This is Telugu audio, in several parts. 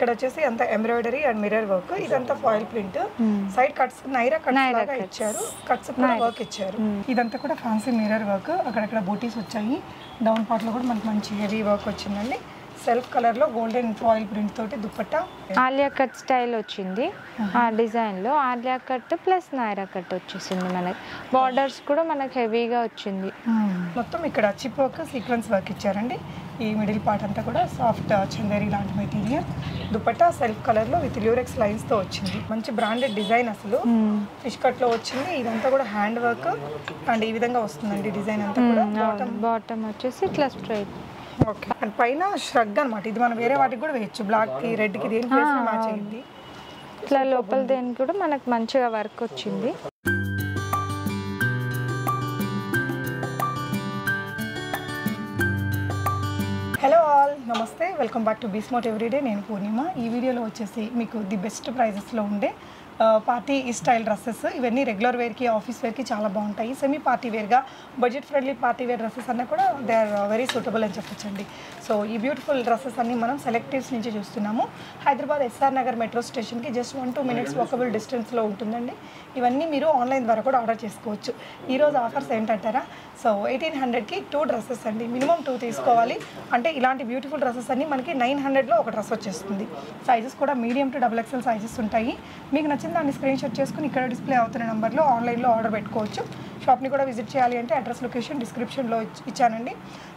ఇక్కడ వచ్చేసి అంత ఎంబ్రాయిడరీ అండ్ మిర్రర్ వర్క్ ఇదంతా foil print side cuts Naira cuts. ఇచ్చారు. కట్స్ కూడా వర్క్ ఇచ్చారు. ఇదంతా కూడా ఫ్యాన్సీ మిర్రర్ వర్క్ అక్కడక్కడ బూటీస్ వచ్చాయి. డౌన్ పార్ట్లో కూడా మనకి మంచి హెవీ వర్క్ వచ్చిందండి. సెల్ఫ్ కలర్లో గోల్డెన్ ఫాయిల్ ప్రింట్ తోటి దుపట్టా ఆలియా కట్ స్టైల్ వచ్చింది. ఆ డిజైన్లో Alia cut plus Naira cut వచ్చేసింది మనకి. బార్డర్స్ కూడా మనకి హెవీగా వచ్చింది. మొత్తం ఇక్కడ చిప్ వర్క్ సీక్వెన్స్ వర్క్ ఇచ్చారండి. ఈ మిడిల్ పార్ట్ అంతా కూడా సాఫ్ట్ చందేరి లాంటి మెటీరియల్. దుపట్టా సెల్ఫ్ కలర్లో విత్ ల్యూరెక్స్ లైన్స్తో వచ్చింది. మంచి బ్రాండెడ్ డిజైన్ అసలు. ఫిష్ కట్లో వచ్చింది. ఇదంతా కూడా హ్యాండ్ వర్క్. అండ్ ఈ విధంగా వస్తుందండి డిజైన్ అంతా కూడా. బాటమ్ బాటమ్ వచ్చేసి ఇట్లా స్ట్రైట్. ఓకే. అండ్ పైన ష్రగ్ అన్నమాట. ఇది మనం వేరే వాటికి కూడా వేయచ్చు. బ్లాక్కి రెడ్కి దేనికి వేసినా మ్యాచ్ అయ్యింది ఇట్లా లోపల దేనికి కూడా మనకు మంచిగా వర్క్ వచ్చింది. హలో ఆల్ నమస్తే. వెల్కమ్ బ్యాక్ టు బీస్మోట్ ఎవ్రీడే నేను పూర్ణిమ. ఈ వీడియోలో వచ్చేసి మీకు ది బెస్ట్ ప్రైజెస్లో ఉండే పార్టీ స్టైల్ డ్రెస్సెస్ ఇవన్నీ రెగ్యులర్ వేర్కి ఆఫీస్ వేర్కి చాలా బాగుంటాయి. Semi party వేర్గా budget friendly party wear dresses అన్నీ కూడా దే ఆర్ వెరీ సూటబుల్ అని చెప్పొచ్చండి. సో ఈ బ్యూటిఫుల్ డ్రెస్సెస్ అన్ని మనం సెలెక్టివ్స్ నుంచి చూస్తున్నాము. హైదరాబాద్ ఎస్ఆర్ నగర్ మెట్రో స్టేషన్కి just one two minutes walkable డిస్టెన్స్లో ఉంటుందండి. ఇవన్నీ మీరు ఆన్లైన్ ద్వారా కూడా ఆర్డర్ చేసుకోవచ్చు. ఈరోజు ఆఫర్స్ ఏంటంటారా? సో ఎయిటీన్ హండ్రెడ్కి టూ డ్రెస్సెస్ అండి. మినిమం టూ తీసుకోవాలి. అంటే ఇలాంటి బ్యూటిఫుల్ డ్రెస్సెస్ అన్ని మనకి నైన్ హండ్రెడ్లో ఒక డ్రెస్ వచ్చేస్తుంది. సైజెస్ కూడా medium to double XL sizes ఉంటాయి. మీకు నచ్చిన దాన్ని స్క్రీన్ షాట్ చేసుకుని ఇక్కడ డిస్ప్లే అవుతున్న నెంబర్లో ఆన్లైన్లో ఆర్డర్ పెట్టుకోవచ్చు. షాప్ని కూడా విజిట్ చేయాలి అంటే అడ్రస్ లొకేషన్ డిస్క్రిప్షన్లో ఇచ్చానండి.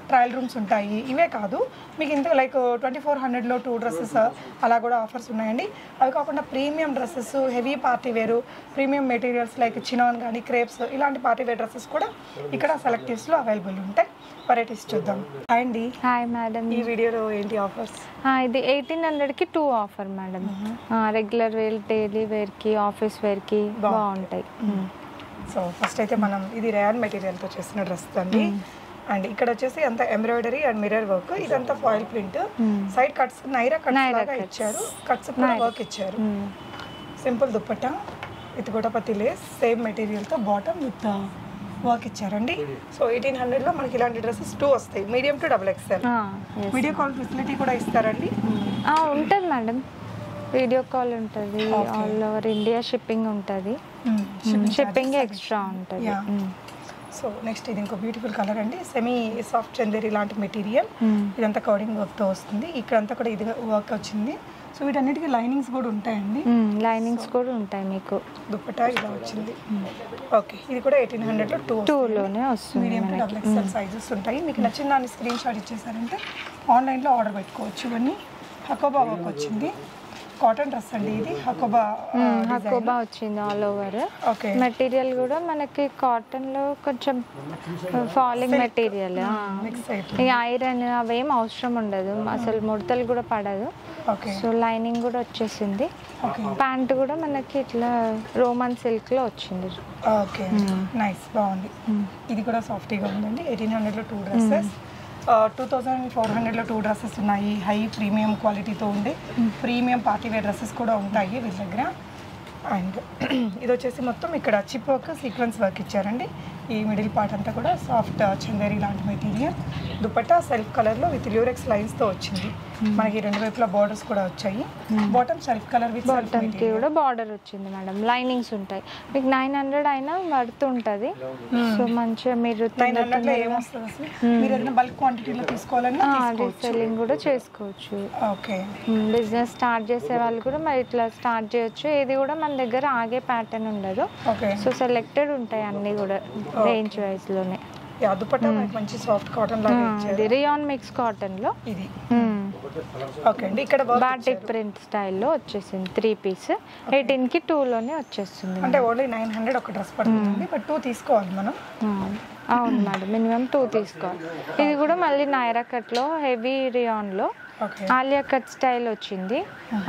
ట్రయల్ రూమ్స్ ఉంటాయి. ఇవే కాదు మీకు ఇంత లైక్ ట్వంటీ ఫోర్ హండ్రెడ్లో టూ డ్రెస్సెస్ అలా కూడా ఆఫర్స్ ఉన్నాయండి. అవి కాకుండా premium dresses heavy party wear premium materials like chinon కానీ క్రేప్స్ ఇలాంటి పార్టీ వేర్ డ్రెస్సెస్ కూడా ఇక్కడ సెలెక్టివ్స్లో అవైలబుల్ ఉంటాయి. వెరైటీస్ చూద్దాం. అండి. Hi madam. ఈ వీడియోలో ఏంటి ఆఫర్స్? ఇది ఎయిటీన్ హండ్రెడ్కి two offer madam. Regular wear daily వేర్కి ఆఫీస్ వేర్కి బాగుంటాయి. సో ఫస్ట్ అయితే మనం ఇది రేయాన్ మెటీరియల్తో చేసిన డ్రెస్ అండి. అండ్ ఇక్కడ వచ్చేసి అంత ఎంబ్రాయిడరీ అండ్ మిర్రర్ వర్క్ ఇదంతా foil print side cuts Naira cuts లాగా. ఇచ్చారు. కట్స్ కూడా వర్క్ ఇచ్చారు. Simple dupatta with gota patti lace same మెటీరియల్తో bottom with work ఇచ్చారండి. సో ఎయిటీన్ హండ్రెడ్లో మనకి ఇలాంటి డ్రెస్సెస్ టూ వస్తాయి. మీడియం టు డబుల్ ఎక్స్ఎల్ ఆ, yes. వీడియో కాల్ ఫెసిలిటీ కూడా ఇస్తారండి. ఆ, ఉంటుంది మేడం వీడియో కాల్ ఉంటుంది. ఆల్ ఓవర్ ఇండియా షిప్పింగ్ ఉంటుంది. షిప్పింగ్ ఎక్స్ట్రా ఉంటుంది. సో నెక్స్ట్ ఇది ఇంకో బ్యూటిఫుల్ కలర్ అండి. సెమీ సాఫ్ట్ చందేరి లాంటి మెటీరియల్ ఇదంతా కౌడింగ్ వర్క్తో వస్తుంది. ఇక్కడంతా కూడా ఇది వర్క్ వచ్చింది. సో వీటన్నిటికీ లైనింగ్స్ కూడా ఉంటాయండి. లైనింగ్స్ కూడా ఉంటాయి మీకు. దుప్పటా ఇలా వచ్చింది. ఓకే ఇది కూడా ఎయిటీన్ హండ్రెడ్లో టూ టూలోనే వస్తుంది మీడియం డబుల్ ఎక్స్ఎల్ సైజెస్ ఉంటాయి. మీకు నచ్చిన దాన్ని స్క్రీన్ షాట్ ఇచ్చేసారంటే ఆన్లైన్లో ఆర్డర్ పెట్టుకోవచ్చు. ఇవన్నీ హకోబా వర్క్ వచ్చింది. కాటన్ డ్రెస్ అండి ఇది? హకోబా హకోబా వచ్చింది ఆల్ ఓవర్ ఓకే. మెటీరియల్ కూడా మనకి కాటన్లో కొంచెం ఫాలింగ్ మెటీరియల్ ఈ ఐరన్ అవేం అవసరం ఉండదు. అసలు ముడతలు కూడా పడదు. సో లైనింగ్ కూడా వచ్చేసింది. ప్యాంట్ కూడా మనకి ఇట్లా రోమన్ సిల్క్లో వచ్చింది. ఓకే. నైస్ బాగుంది. ఇది కూడా సాఫ్టీగా ఉందండి. ఎయిటీన్ హండ్రెడ్లో two dresses two thousand four హండ్రెడ్లో టూ డ్రెస్సెస్ ఉన్నాయి. హై ప్రీమియం క్వాలిటీతో ఉండే ప్రీమియం పార్టీ వేర్ డ్రెస్సెస్ కూడా ఉంటాయి వీళ్ళ దగ్గర. అండ్ ఇది వచ్చేసి మొత్తం ఇక్కడ చిప్ వర్క్ సీక్వెన్స్ వర్క్ ఇచ్చారండి. ఈ మిడిల్ పార్ట్ అంతా కూడా సాఫ్ట్ చందేరి లాంటి మెటీరియల్ దుపట్టా సెల్ఫ్ కలర్లో విత్ ల్యూరెక్స్ లైన్స్తో వచ్చింది. మనకి రెండు వైపులా బార్డర్స్ కూడా వచ్చాయి. బాటమ్ సెల్ఫ్ కలర్ విత్ బాటమ్కి కూడా బార్డర్ వచ్చింది మేడం లైనింగ్స్ ఉంటాయి. మీకు నైన్ హండ్రెడ్ అయినా పడుతుంటది సో మంచిగా మీరు బల్క్ క్వాంటిటీలో తీసుకోవాలన్నా తీసుకోవచ్చు. రీసెల్లింగ్ కూడా చేసుకోవచ్చు. ఓకే బిజినెస్ స్టార్ట్ చేసే వాళ్ళు కూడా మరి ఇట్లా స్టార్ట్ చేయొచ్చు. ఏది కూడా మన దగ్గర ఆగే ప్యాటర్న్ ఉండదు. సో సెలెక్టెడ్ ఉంటాయి అన్నీ కూడా రేంజ్ వైజ్లోనే. మనకి మంచి సాఫ్ట్ కాటన్ లాగా రియాన్ మిక్స్ కాటన్లో. ఇది. ఓకే అండి ఇక్కడ బాటిక్ ప్రింట్ స్టైల్లో వచ్చేసింది త్రీ పీస్ ఎయిటీన్కి టూ లోనే వచ్చేస్తుంది అంటే ఓన్లీ నైన్ హండ్రెడ్ ఒక డ్రెస్ పడుతుంది బట్ టూ తీసుకోవాలి మనం. ఆ, అవును మేడం మినిమం టూ తీసుకోవాలి. ఇది కూడా మళ్ళీ నైరా కట్లో హెవీ రియాన్లో. ఓకే ఆలియా కట్ స్టైల్ వచ్చింది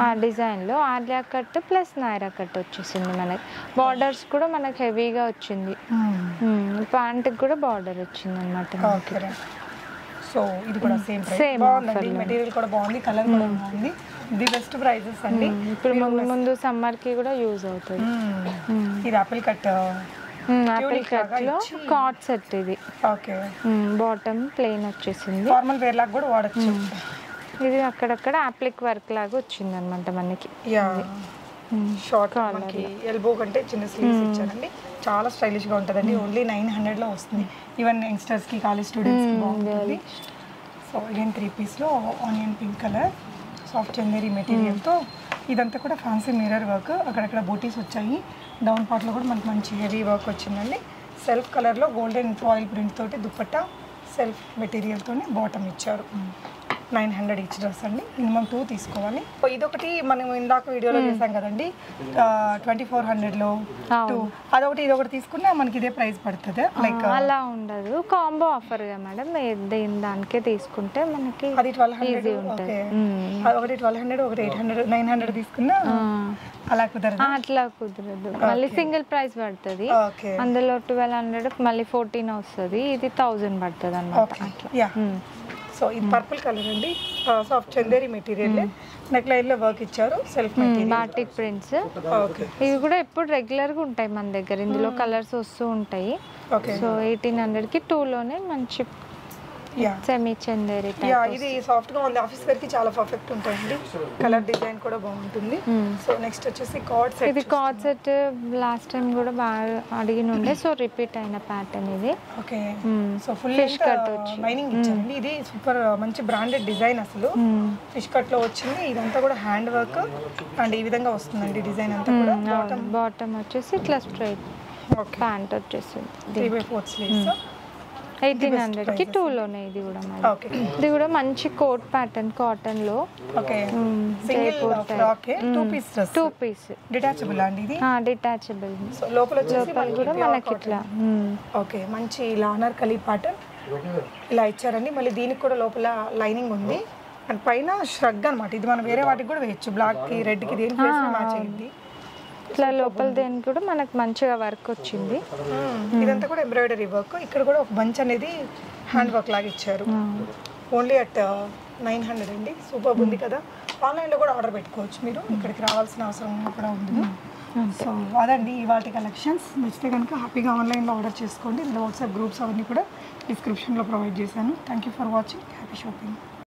ఆ డిజైన్లో. Alia cut plus Naira cut వచ్చేసింది మనకి. బార్డర్స్ కూడా మనకి హెవీగా వచ్చింది. ప్యాంట్ కూడా బార్డర్ వచ్చింది అనమాట ఓకే సో ఇది కూడా సేమ్ Same బాగుందండి. మెటీరియల్ కూడా బాగుంది. కలర్ కూడా బాగుంది. ది బెస్ట్ ప్రైజెస్ అండి. ఇప్పుడు ముందు ముందు సమ్మర్కి కూడా యూజ్ అవుతుంది మ్మ్. ఇది ఆపిల్ కట్ ఆపిల్ కట్లో కాట్ సెట్ ఇది. ఓకే బాటమ్ ప్లెయిన్ వచ్చేసింది. ఫార్మల్ వేర్ లాగా కూడా వాడచ్చు. ఇది అక్కడక్కడ అప్లిక్ వర్క్ లాగా వచ్చింది అనమాట మనకి. షార్ట్ మనకి ఎల్బో కంటే చిన్న స్లీవ్స్ ఇచ్చారండి. చాలా స్టైలిష్గా ఉంటుందండి. ఓన్లీ నైన్ హండ్రెడ్లో వస్తుంది. ఈవెన్ యంగ్స్టర్స్కి కాలేజ్ స్టూడెంట్స్ బాగుంటుంది. So again three పీస్లో onion pink colour soft Chanderi మెటీరియల్తో. ఇదంతా కూడా ఫ్యాన్సీ మిర్రర్ వర్క్ అక్కడక్కడ బూటీస్ వచ్చాయి. డౌన్ పార్ట్లో కూడా మనకి మంచి హెవీ వర్క్ వచ్చిందండి. సెల్ఫ్ కలర్లో గోల్డెన్ ఫాయిల్ ప్రింట్ తోటి దుప్పట్టా సెల్ఫ్ మెటీరియల్ తోని బాటమ్ ఇచ్చారు. నైన్ హండ్రెడ్ ఇచ్ డ్రెస్ అండి. మినిమం టూ తీసుకోవాలి. ఇదొకటి మనం ఇందాక వీడియోలో చేసాం కదండి. ట్వంటీ ఫోర్ హండ్రెడ్లో టూ అదొకటి ఇదొకటి తీసుకున్నా మనకి ఇదే ప్రైస్ పడుతుంది. లైక్ అలా ఉండదు. Combo offer madam? దీని దానికే తీసుకుంటే మనకి అది ట్వెల్వ్ హండ్రెడ్ ఉంటుంది. ఓకే ఒకటి ట్వెల్వ్ హండ్రెడ్ ఒకటి ఎయిట్ హండ్రెడ్ నైన్ హండ్రెడ్ తీసుకున్నా. అలా కుదరదు. అట్లా కుదరదు. మళ్ళీ సింగిల్ ప్రైస్ పడుతుంది. అందులో ట్వెల్వ్ హండ్రెడ్ మళ్ళీ ఫోర్టీన్ వస్తుంది. ఇది థౌజండ్ పడుతుంది అనమాట యా సో ఇది పర్పుల్ కలర్ అండి. సాఫ్ట్ చందేరి మెటీరియల్ నెక్ లైన్లో వర్క్ ఇచ్చారు. Self material batik prints okay ఇవి కూడా ఎప్పుడు రెగ్యులర్గా ఉంటాయి మన దగ్గర. ఇందులో కలర్స్ వస్తూ ఉంటాయి. ఓకే సో ఎయిటీన్ హండ్రెడ్కి టూ లోనే మంచి చందేరి యా ఇది సాఫ్ట్గా ఉంది. ఆఫీస్ వేర్కి చాలా పర్ఫెక్ట్ ఉంటాయండి కలర్ డిజైన్ కూడా బాగుంటుంది. సో నెక్స్ట్ వచ్చేసి కార్డ్ సెట్ ఇది కార్డ్ సెట్ లాస్ట్ టైం కూడా బాగా అడిగిన ఉండే. సో రిపీట్ అయిన ప్యాటర్న్ ఇది. Okay. So full Fish cut వచ్చి. లైనింగ్ ఇచ్చారండి. ఇది సూపర్ మంచి బ్రాండెడ్ డిజైన్ అసలు. ఫిష్ కట్లో వచ్చింది. ఇదంతా కూడా హ్యాండ్ వర్క్ అండ్ ఈ విధంగా వస్తుందండి డిజైన్ అంతా కూడా. బాటమ్ బాటమ్ వచ్చేసి ఇట్లా స్ట్రైట్ ఓకే ప్యాంట్ వచ్చేసింది. Three by fourth sleeves eighteen హండ్రెడ్కి టూ లోనే ఇది కూడా ఓకే. ఇది కూడా మంచి కోట్ ప్యాటర్న్ కాటన్లో okay single frock two piece detachable అండి ఇది? డిటాచబుల్ లోపల కూడా మనకి ఇట్లా. ఓకే. మంచి లానర్ కలీ ప్యాటర్న్ ఇలా ఇచ్చారండి. మళ్ళీ దీనికి కూడా లోపల లైనింగ్ ఉంది. అండ్ పైన ష్రగ్ అనమాట ఇది మనం వేరే వాటికి కూడా వేయచ్చు. బ్లాక్కి రెడ్కి దేనికి మ్యాచ్ అయ్యింది. ఇట్లా లోపల దేనికి కూడా మనకు మంచిగా వర్క్ వచ్చింది. ఇదంతా కూడా ఎంబ్రాయిడరీ వర్క్. ఇక్కడ కూడా ఒక బంచ్ అనేది హ్యాండ్ వర్క్ లాగా ఇచ్చారు. ఓన్లీ అట్ నైన్ హండ్రెడ్ అండి. సూపర్ ఉంది కదా. ఆన్లైన్లో కూడా ఆర్డర్ పెట్టుకోవచ్చు మీరు. ఇక్కడికి రావాల్సిన అవసరం కూడా ఉంది. సో అదండి ఇవాటి కలెక్షన్స్. నచ్చితే కనుక హ్యాపీగా ఆన్లైన్లో ఆర్డర్ చేసుకోండి. ఇందులో వాట్సాప్ గ్రూప్స్ అవన్నీ కూడా డిస్క్రిప్షన్లో ప్రొవైడ్ చేశాను. Thank you for watching happy shopping